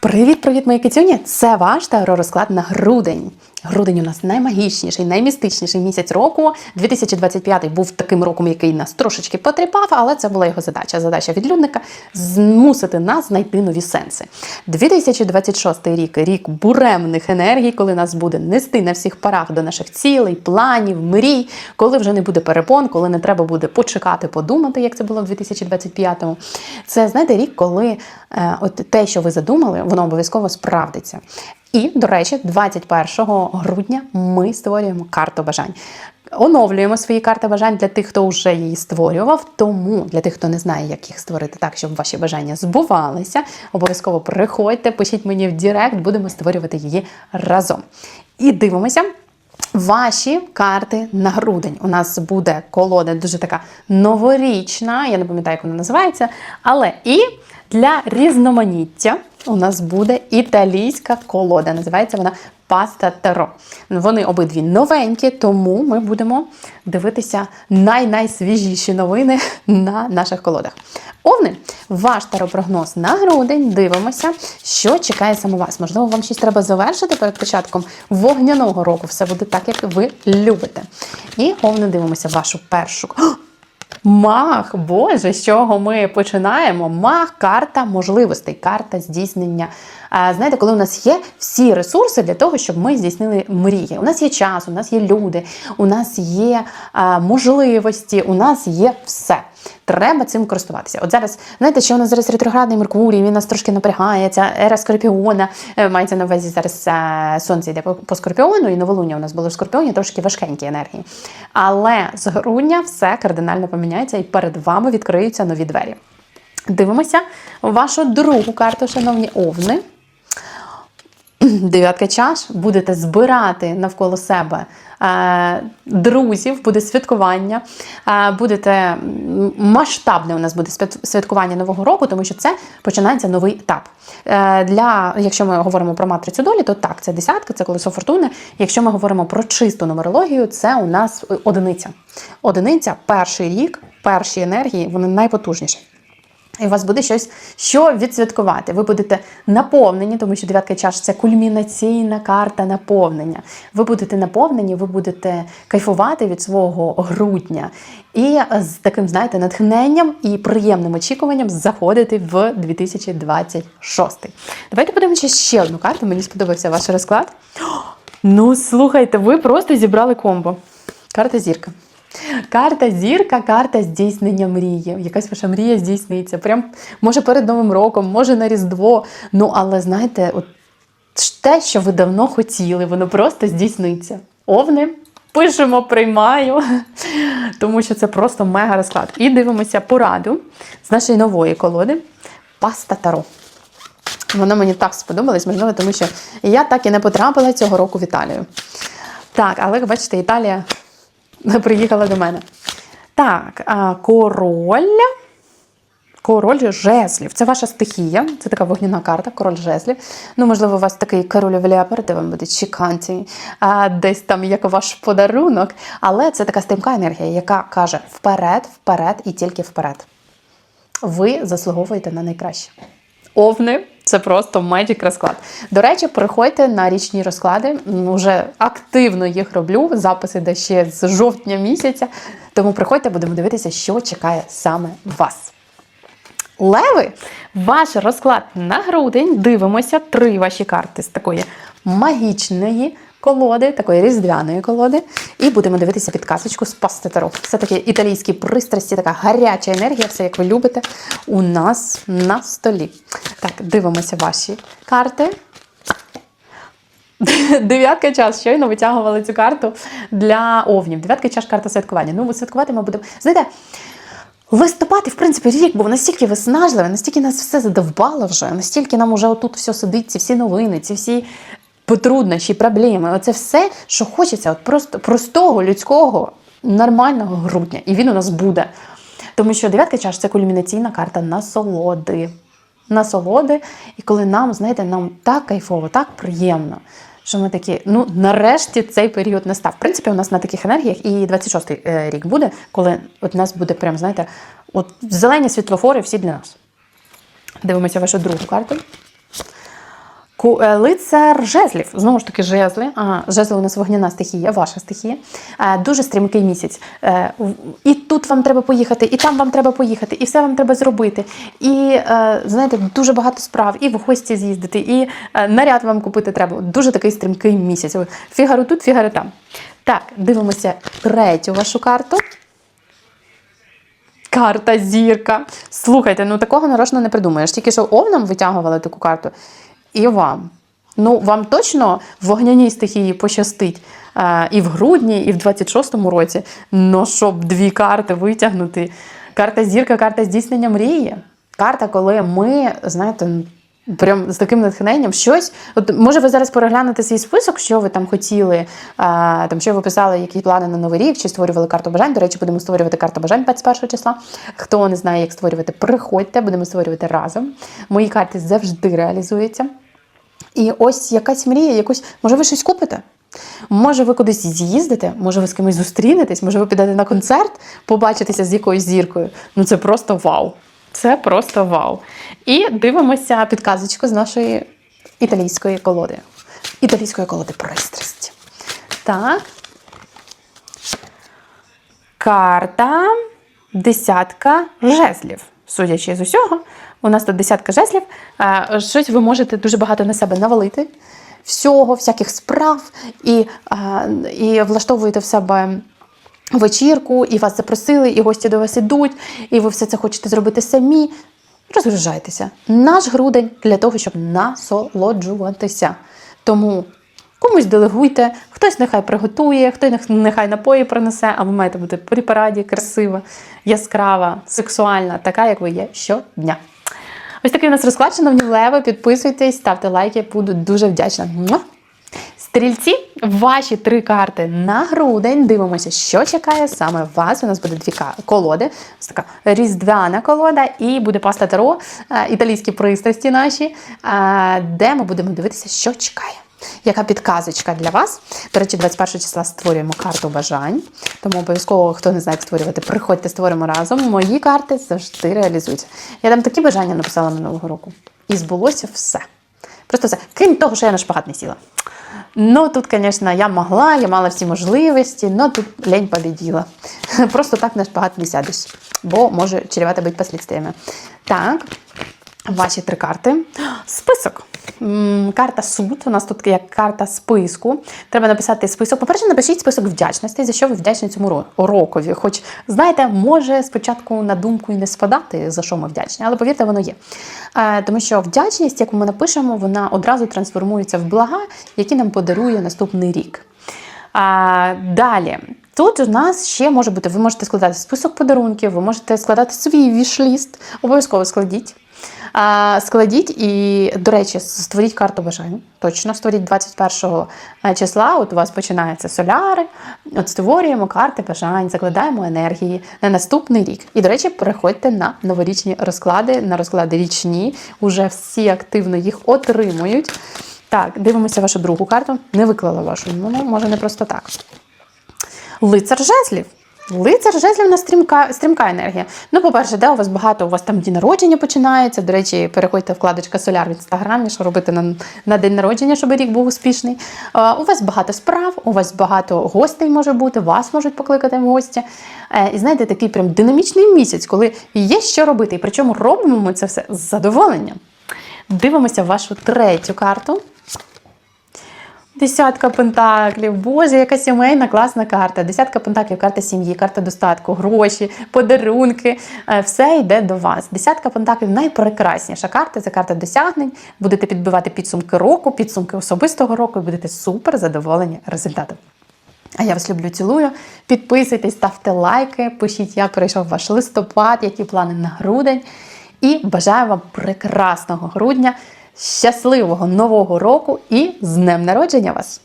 Привіт-привіт, мої кицюні! Це ваш таро-розклад на грудень. Грудень у нас наймагічніший, наймістичніший місяць року. 2025 був таким роком, який нас трошечки потріпав, але це була його задача. Задача відлюдника змусити нас знайти нові сенси. 2026 рік рік буремних енергій, коли нас буде нести на всіх парах до наших цілей, планів, мрій, коли вже не буде перепон, коли не треба буде почекати, подумати, як це було в 2025-му. Це знаєте рік, коли е, от те, що ви задумали, воно обов'язково справдиться. І, до речі, 21 грудня ми створюємо карту бажань. Оновлюємо свої карти бажань для тих, хто вже її створював. Тому для тих, хто не знає, як їх створити так, щоб ваші бажання збувалися, обов'язково приходьте, пишіть мені в Директ, будемо створювати її разом. І дивимося. Ваші карти на грудень. У нас буде колода дуже така новорічна, я не пам'ятаю, як вона називається. Але і для різноманіття у нас буде італійська колода. Називається вона Паста Таро. Вони обидві новенькі, тому ми будемо дивитися най-найсвіжіші новини на наших колодах. Овни, ваш таропрогноз на грудень. Дивимося, що чекає саме вас. Можливо, вам щось треба завершити перед початком вогняного року. Все буде так, як ви любите. І головне дивимося вашу першу. Мах, Боже, з чого ми починаємо? Мах, карта можливостей, карта здійснення. Знаєте, коли у нас є всі ресурси для того, щоб ми здійснили мрії. У нас є час, у нас є люди, у нас є можливості, у нас є все. Треба цим користуватися. От зараз, знаєте, що у нас зараз ретроградний Меркурій, він нас трошки напрягає, ця ера Скорпіона. Е, Мається на увазі зараз е, сонце йде по Скорпіону, і новолуння у нас було в Скорпіоні, трошки важкенькі енергії. Але з грудня все кардинально поміняється, і перед вами відкриються нові двері. Дивимося вашу другу карту, шановні овни. Дев'ятка чаш, будете збирати навколо себе друзів, буде святкування, е, будете масштабне у нас буде святкування нового року, тому що це починається новий етап. Е, для, якщо ми говоримо про матрицю долі, то так, це десятка, це колесо фортуни. Якщо ми говоримо про чисту нумерологію, це у нас одиниця. Одиниця, перший рік, перші енергії, вони найпотужніші. І у вас буде щось, що відсвяткувати. Ви будете наповнені, тому що дев'ятка чаш це кульмінаційна карта наповнення. Ви будете наповнені, ви будете кайфувати від свого грудня. І з таким, знаєте, натхненням і приємним очікуванням заходити в 2026. Давайте подивимося ще одну карту. Мені сподобався ваш розклад. Ну, слухайте, ви просто зібрали комбо. Карта зірка. Карта зірка, карта здійснення мрії. Якась ваша мрія здійсниться. Прям може перед Новим роком, може на Різдво. Ну, але знаєте, от те, що ви давно хотіли, воно просто здійсниться. Овни, пишемо, приймаю, тому що це просто мега розклад. І дивимося пораду з нашої нової колоди Паста Таро. Воно мені так сподобалось, можливо, тому що я так і не потрапила цього року в Італію. Так, але бачите, Італія приїхала до мене. Так, король. Король жезлів. Це ваша стихія, це така вогняна карта, король жезлів. Ну, можливо, у вас такий король леопард, де вам буде чеканті, а десь там як ваш подарунок. Але це така стрімка енергія, яка каже вперед, вперед і тільки вперед. Ви заслуговуєте на найкраще. Овни це просто медік розклад. До речі, приходьте на річні розклади. Уже активно їх роблю. Запис іде ще з жовтня місяця. Тому приходьте, будемо дивитися, що чекає саме вас. Леви, ваш розклад на грудень. Дивимося три ваші карти з такої магічної колоди, такої різдвяної колоди. І будемо дивитися підказочку з пасти Таро. Все таки італійські пристрасті, така гаряча енергія, все як ви любите, у нас на столі. Так, дивимося ваші карти. Дев'ятка час. Щойно витягували цю карту для овнів. Дев'ятка час карта святкування. Ну, святкувати ми будемо. Знаєте, листопад і, в принципі, рік був настільки виснажливий, настільки нас все задовбало вже, настільки нам уже отут все сидить, ці всі новини, ці всі потруднощі, проблеми. Оце все, що хочеться, от просто простого, людського, нормального грудня. І він у нас буде. Тому що дев'ятка чаш це кульмінаційна карта насолоди. Насолоди. І коли нам, знаєте, нам так кайфово, так приємно, що ми такі, ну нарешті цей період настав. В принципі, у нас на таких енергіях і 26-й е, рік буде, коли от нас буде прям, знаєте, от зелені світлофори всі для нас. Дивимося вашу другу карту. Е, Лицар жезлів, знову ж таки, жезли. Ага, жезли у нас вогняна стихія, ваша стихія. Е, Дуже стрімкий місяць. Е, І тут вам треба поїхати, і там вам треба поїхати, і все вам треба зробити. І знаєте, дуже багато справ, і в гості з'їздити, і наряд вам купити треба. Дуже такий стрімкий місяць. Фігаро тут, фігаро там. Так, дивимося третю вашу карту. Карта зірка. Слухайте, ну такого нарочно не придумаєш. Тільки що овнам витягували таку карту. І вам. Ну, вам точно в вогняній стихії пощастить е, і в грудні, і в 26-му році. Ну, щоб дві карти витягнути. Карта зірка, карта здійснення мрії. Карта, коли ми, знаєте, прям з таким натхненням щось. От може ви зараз переглянете свій список, що ви там хотіли, е, там що ви писали, які плани на новий рік, чи створювали карту бажань. До речі, будемо створювати карту бажань 21 числа. Хто не знає, як створювати, приходьте, будемо створювати разом. Мої карти завжди реалізуються. І ось якась мрія, якусь, може, ви щось купите? Може, ви кудись з'їздите, може, ви з кимось зустрінетесь, може, ви підете на концерт, побачитеся з якоюсь зіркою. Ну, це просто вау. Це просто вау. І дивимося підказочку з нашої італійської колоди. Італійської колоди пристрасті. Так. Карта десятка жезлів. Судячи з усього, у нас тут десятка жезлів. Е, Щось ви можете дуже багато на себе навалити, всього, всяких справ, і, е, і влаштовуєте в себе вечірку, і вас запросили, і гості до вас ідуть, і ви все це хочете зробити самі. Розгружайтеся. Наш грудень для того, щоб насолоджуватися. Тому комусь делегуйте, хтось нехай приготує, хтось нехай напої принесе, а ви маєте бути при параді, красива, яскрава, сексуальна, така, як ви є щодня. Ось такий у нас розклад, шановні леви. Підписуйтесь, ставте лайки, буду дуже вдячна. Стрільці, ваші три карти на грудень. Дивимося, що чекає саме вас. У нас буде дві колоди. Ось така різдвяна колода, і буде паста Таро, е, італійські пристрасті наші, е, де ми будемо дивитися, що чекає. Яка підказочка для вас? До речі, 21 числа створюємо карту бажань. Тому обов'язково, хто не знає, як створювати, приходьте, створимо разом. Мої карти завжди реалізуються. Я там такі бажання написала минулого року. І збулося все. Просто все. Крім того, що я на шпагат не сіла. Ну, тут, звісно, я могла, я мала всі можливості, але тут лень победила. Просто так на шпагат не сядеш, бо може чревато бути послідствиями. Так, ваші три карти. Список. Карта суд. У нас тут як карта списку. Треба написати список. По-перше, напишіть список вдячностей, за що ви вдячні цьому ро- рокові. Хоч, знаєте, може спочатку на думку і не спадати, за що ми вдячні, але повірте, воно є. Е, Тому що вдячність, яку ми напишемо, вона одразу трансформується в блага, які нам подарує наступний рік. А, далі. Тут у нас ще може бути, ви можете складати список подарунків, ви можете складати свій вішліст, обов'язково складіть. Складіть і, до речі, створіть карту бажань. Точно створіть 21 числа. От у вас починаються соляри. От створюємо карти бажань, закладаємо енергії на наступний рік. І, до речі, переходьте на новорічні розклади, на розклади річні. Уже всі активно їх отримують. Так, дивимося вашу другу карту. Не виклала вашу. Ну, може, не просто так. Лицар жезлів. Лицар жезлів у нас стрімка, стрімка енергія. Ну, по-перше, де у вас багато, у вас там день народження починається. До речі, переходьте вкладочка Соляр в інстаграмі, що робити на, на день народження, щоб рік був успішний. Е, у вас багато справ, у вас багато гостей може бути, вас можуть покликати в гості. Е, і знаєте, такий прям динамічний місяць, коли є що робити. І причому робимо ми це все з задоволенням. Дивимося вашу третю карту. Десятка пентаклів. Боже, яка сімейна класна карта. Десятка пентаклів, карта сім'ї, карта достатку, гроші, подарунки. Е, Все йде до вас. Десятка пентаклів найпрекрасніша карта. Це карта досягнень. Будете підбивати підсумки року, підсумки особистого року і будете супер задоволені результатом. А я вас люблю, цілую. Підписуйтесь, ставте лайки, пишіть, як пройшов ваш листопад, які плани на грудень. І бажаю вам прекрасного грудня, щасливого нового року і з днем народження вас!